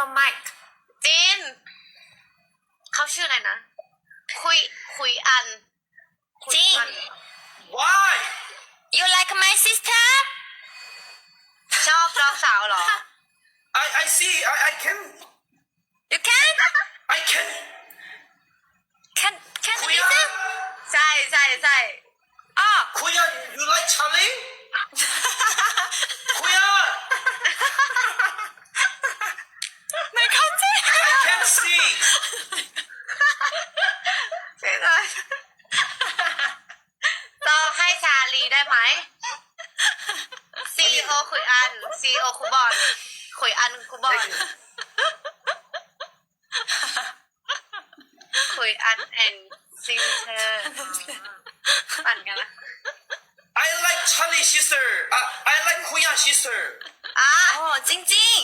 your mic จินเขาชื่ออะไรนะ คุยคุยอันจิน Why you like my sister ชอบน้องสาวเหรอ I I see I I can you can I can can can คุย anything ใช่ใช่ใช่ see. ใช่เลยเราให้ชาลีได้ไหมซีโอคุยอันซีโอคุบอลคุยอันคุบอลคุยอันแอนซิงเธอปั่นกันนะ I like Charlie sister. I I like Kuya sister. อะอ๋อจริง